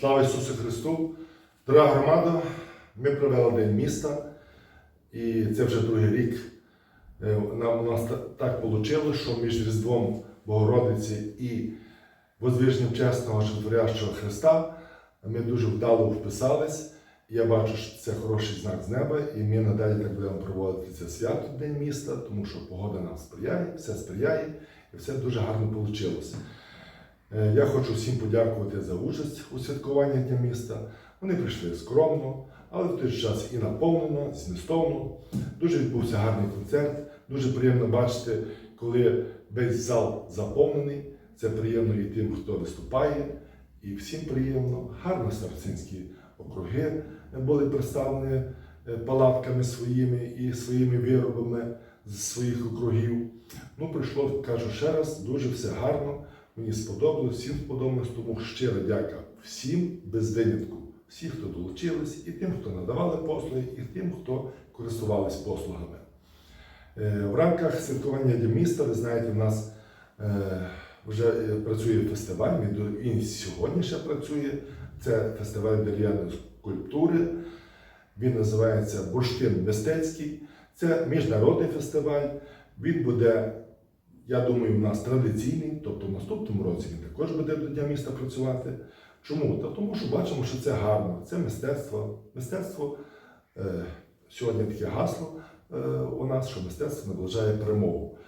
Слава Ісусу Христу! Дорога громада, ми провели День міста, і це вже другий рік. Е, Нам, у нас так вийшло, що між Різдвом Богородиці і Возвиженням Чесного Животворящого Христа ми дуже вдало вписались. Я бачу, що це хороший знак з неба, і ми надалі так будемо проводити це свято День міста, тому що погода нам сприяє, все сприяє, і все дуже гарно вийшло. Е, Я хочу всім подякувати за участь у святкуванні Дня міста. Вони прийшли скромно, але в той же час і наповнено, змістовно. Дуже відбувся гарний концерт. Дуже приємно бачити, коли весь зал заповнений. Це приємно і тим, хто виступає, і всім приємно. Гарно старцинські округи були представлені е, палатками своїми і своїми виробами з своїх округів. Ну, прийшло, кажу ще раз, дуже все гарно. Мені сподобалось, всім сподобалось, тому щира дяка всім без винятку. Всі, хто долучились, і тим, хто надавали послуги, і тим, хто користувались послугами. Е, В рамках святкування Дня міста, ви знаєте, в нас е, вже е, працює фестиваль, він сьогодні ще працює. Це фестиваль дерев'яної скульптури. Він називається Бурштин Мистецький. Це міжнародний фестиваль. Він буде я думаю, у нас традиційний, тобто в наступному році він також буде до Дня міста працювати. Чому? Та тому що бачимо, що це гарно, це мистецтво. Мистецтво е, сьогодні таке гасло е, у нас, що мистецтво наближає перемогу.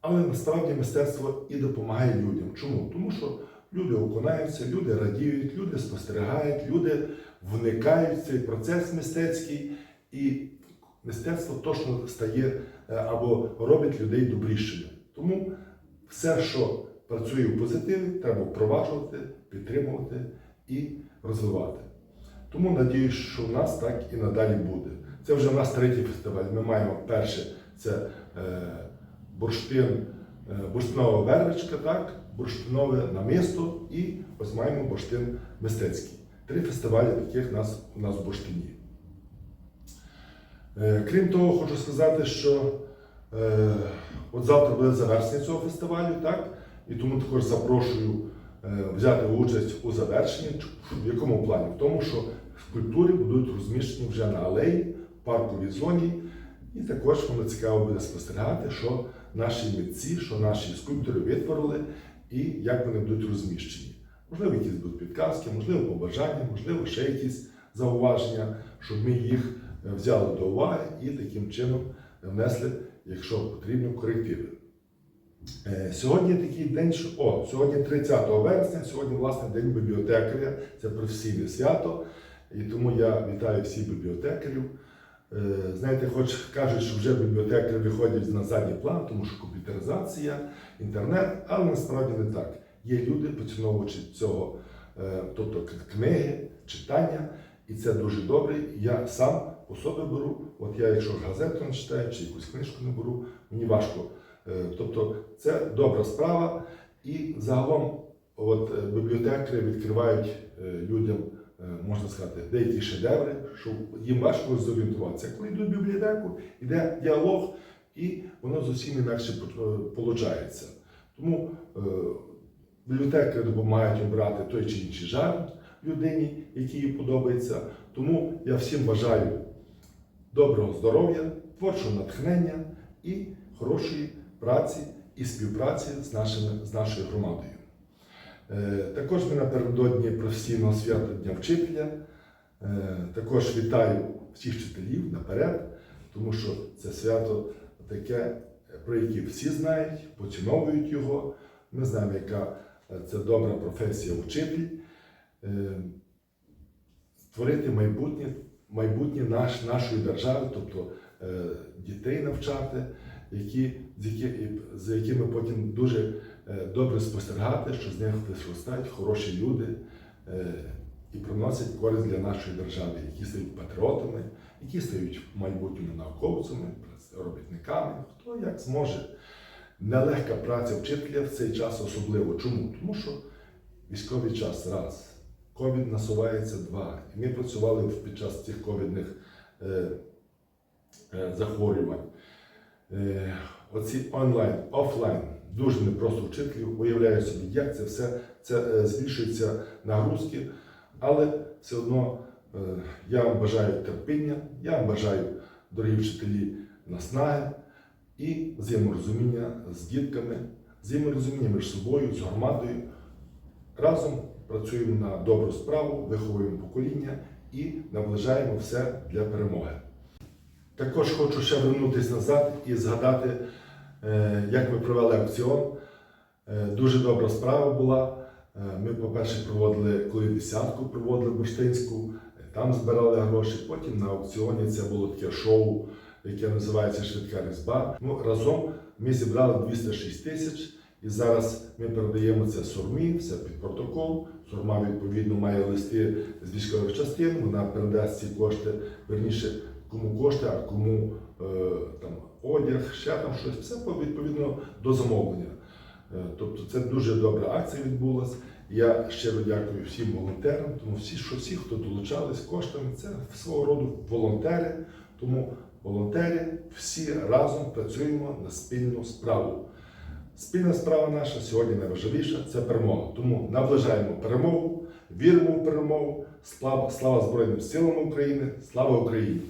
Але насправді мистецтво і допомагає людям. Чому? Тому що люди окунаються, люди радіють, люди спостерігають, люди вникають в цей процес мистецький, і мистецтво точно стає е, або робить людей добрішими. Тому все, що працює в позитиві, треба впроваджувати, підтримувати і розвивати. Тому надіюсь, що в нас так і надалі буде. Це вже в нас третій фестиваль. Ми маємо перше це е, бурштин, е, бурштинова вервичка, так, бурштинове намисто і ось маємо бурштин мистецький. Три фестивалі таких нас, у нас в бурштині. Е, Крім того, хочу сказати, що от завтра буде завершення цього фестивалю, так? І тому також запрошую е, взяти участь у завершенні. В якому плані? В тому, що скульптури будуть розміщені вже на алеї, парковій зоні, і також воно цікаво буде спостерігати, що наші митці, що наші скульптори витворили і як вони будуть розміщені. Можливо, якісь будуть підказки, можливо, побажання, можливо, ще якісь зауваження, щоб ми їх е, взяли до уваги і таким чином внесли, якщо потрібно, корективи. Е, Сьогодні такий день, що о, сьогодні 30 вересня, сьогодні, власне, день бібліотекаря, це професійне свято. І тому я вітаю всіх бібліотекарів. Е, Знаєте, хоч кажуть, що вже бібліотекарі виходять на задній план, тому що комп'ютеризація, інтернет, але насправді не так. Є люди, поціновувачі цього, е, тобто книги, читання, і це дуже добре. Я сам по собі беру. От я, якщо газету не читаю чи якусь книжку не беру, мені важко. Е, Тобто це добра справа. І загалом от, е, бібліотекарі відкривають е, людям, можна сказати, деякі шедеври, що їм важко зорієнтуватися. Коли йдуть в бібліотеку, йде діалог, і воно зовсім інакше виходить. Тому бібліотекарі допомагають обрати той чи інший жанр людині, який їй подобається. Тому я всім бажаю доброго здоров'я, творчого натхнення і хорошої праці і співпраці з, нашими, з нашою громадою. Е, Також ми напередодні професійного свята Дня вчителя. Е, Також вітаю всіх вчителів наперед, тому що це свято таке, про яке всі знають, поціновують його. Ми знаємо, яка е, це добра професія вчитель. Створити майбутнє, майбутнє наш, нашої держави, тобто е, дітей навчати, які, з, які, з якими потім дуже е, добре спостерігати, що з них виростають хороші люди е, і приносять користь для нашої держави, які стають патріотами, які стають в майбутньому науковцями, робітниками, хто як зможе. Нелегка праця вчителя в цей час особливо. Чому? Тому що військовий час раз. Ковід насувається два. І ми працювали під час цих ковідних е, е, захворювань. Е, оці онлайн, офлайн, дуже непросто вчителів, уявляю собі, як це все це е, збільшується нагрузки. Але все одно е, я вам бажаю терпіння, я вам бажаю, дорогі вчителі, наснаги і взаєморозуміння з дітками, взаєморозуміння між собою, з громадою. Разом працюємо на добру справу, виховуємо покоління і наближаємо все для перемоги. Також хочу ще вернутися назад і згадати, е, як ми провели аукціон. Е, Дуже добра справа була. Е, Ми, по-перше, проводили, коли десятку проводили бурштинську, там збирали гроші. Потім на аукціоні це було таке шоу, яке називається Швидка різьба. Ну, разом ми зібрали 206 тисяч. І зараз ми передаємо це Сурмі, все під протокол. Сурма відповідно має листи з військових частин. Вона передасть ці кошти, верніше, кому кошти, а кому е, там одяг, ще там щось. Все по- відповідно до замовлення. Е, Тобто це дуже добра акція відбулася. Я щиро дякую всім волонтерам, тому всі, що всі, хто долучались коштами, це свого роду волонтери. Тому волонтери всі разом працюємо на спільну справу. Спільна справа наша сьогодні найважливіша це перемога. Тому наближаємо перемогу, віримо в перемогу. Слава, слава Збройним силам України, слава Україні!